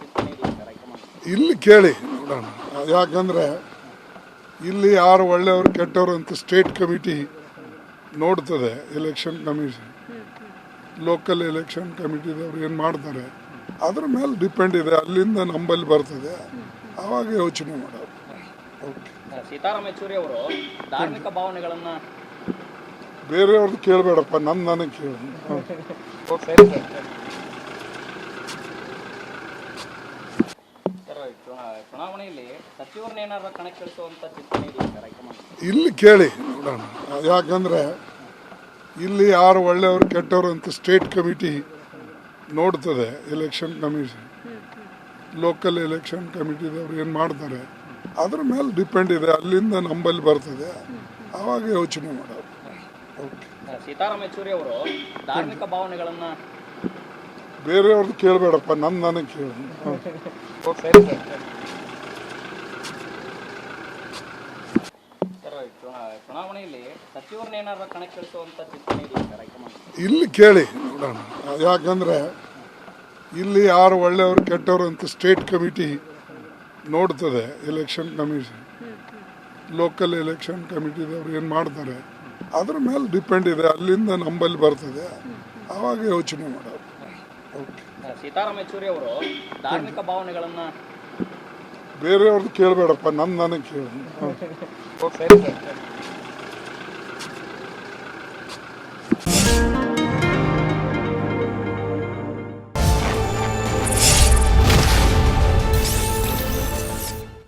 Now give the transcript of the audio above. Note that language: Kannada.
ಚಿಂತನೆ ಇದೆಯಾ ಸರ್ ಹೈಕಮಾಂಡ್ ಇಲ್ಲಿ ಕೇಳಿ ನೋಡೋಣ. ಯಾಕಂದರೆ ಇಲ್ಲಿ ಯಾರು ಒಳ್ಳೆಯವರು ಕೆಟ್ಟವರು ಅಂತ ಸ್ಟೇಟ್ ಕಮಿಟಿ ನೋಡ್ತದೆ ಎಲೆಕ್ಷನ್ ಕಮಿಷನ್. ಲೋಕಲ್ ಎಲೆಕ್ಷನ್ ಕಮಿಟಿದವ್ರು ಏನು ಮಾಡ್ತಾರೆ ಅದ್ರ ಮೇಲೆ ಡಿಪೆಂಡ್ ಇದೆ ಅಲ್ಲಿಂದ ನಂಬಲ್ಲಿ ಬರ್ತದೆ. ಆವಾಗ ಯೋಚನೆ ಮಾಡೋದು. ಓಕೆ ಸೀತಾರಾಮ್ ಯೆಚೂರಿ ಅವರು ಧಾರ್ಮಿಕ ಭಾವನೆಗಳನ್ನ ಬೇರೆಯವ್ರದ್ದು ಕೇಳಬೇಡಪ್ಪ ನನ್ನ ನನಗೆ ಕೇಳು. ಚಿಂತನೆ ಇಲ್ಲಿ ಕೇಳಿ ನೋಡೋಣ. ಯಾಕಂದರೆ ಇಲ್ಲಿ ಯಾರು ಒಳ್ಳೆಯವರು ಕೆಟ್ಟವರು ಅಂತ ಸ್ಟೇಟ್ ಕಮಿಟಿ ನೋಡ್ತದೆ ಎಲೆಕ್ಷನ್ ಕಮಿಷನ್. ಲೋಕಲ್ ಎಲೆಕ್ಷನ್ ಕಮಿಟಿದವ್ರು ಏನು ಮಾಡ್ತಾರೆ ಅದ್ರ ಮೇಲೆ ಡಿಪೆಂಡ್ ಇದೆ ಅಲ್ಲಿಂದ ನಂಬಲ್ಲಿ ಬರ್ತದೆ. ಆವಾಗ ಯೋಚನೆ ಮಾಡೋದು. ಓಕೆ ಸೀತಾರಾಮ್ ಯೆಚೂರಿ ಅವರು ಧಾರ್ಮಿಕ ಭಾವನೆಗಳನ್ನ ಬೇರೆಯವ್ರದ್ದು ಕೇಳಬೇಡಪ್ಪ ನನ್ನ ನನಗೆ ಕೇಳಿ. ಚುನಾವಣೆಯಲ್ಲಿ ಕಣಕ್ಕಿಳಿಸುವಂತ ಚಿಂತನೆ ಹೈಕಮಾಂಡ್ ಇಲ್ಲಿ ಕೇಳಿ ನೋಡೋಣ. ಯಾಕಂದರೆ ಇಲ್ಲಿ ಯಾರು ಒಳ್ಳೆಯವರು ಕೆಟ್ಟವರು ಅಂತ ಸ್ಟೇಟ್ ಕಮಿಟಿ ನೋಡ್ತದೆ ಎಲೆಕ್ಷನ್ ಕಮಿಷನ್. ಲೋಕಲ್ ಎಲೆಕ್ಷನ್ ಕಮಿಟಿದವ್ರು ಏನು ಮಾಡ್ತಾರೆ? ಅದ್ರ ಮೇಲೆ ಡಿಪೆಂಡ್ ಇದೆ ಅಲ್ಲಿಂದ ನಂಬಲ್ಲಿ ಬರ್ತದೆ. ಆವಾಗ ಯೋಚನೆ ಮಾಡೋದು. ಓಕೆ ಸೀತಾರಾಮ ಯೆಚೂರಿ ಅವರು ಧಾರ್ಮಿಕ ಭಾವನೆಗಳನ್ನ ಬೇರೆಯವ್ರದ್ದು ಕೇಳಬೇಡಪ್ಪ ನನ್ನ ನನಗೆ ಕೇಳಿ. ಹಾಂ ಸರಿ ಸರ್.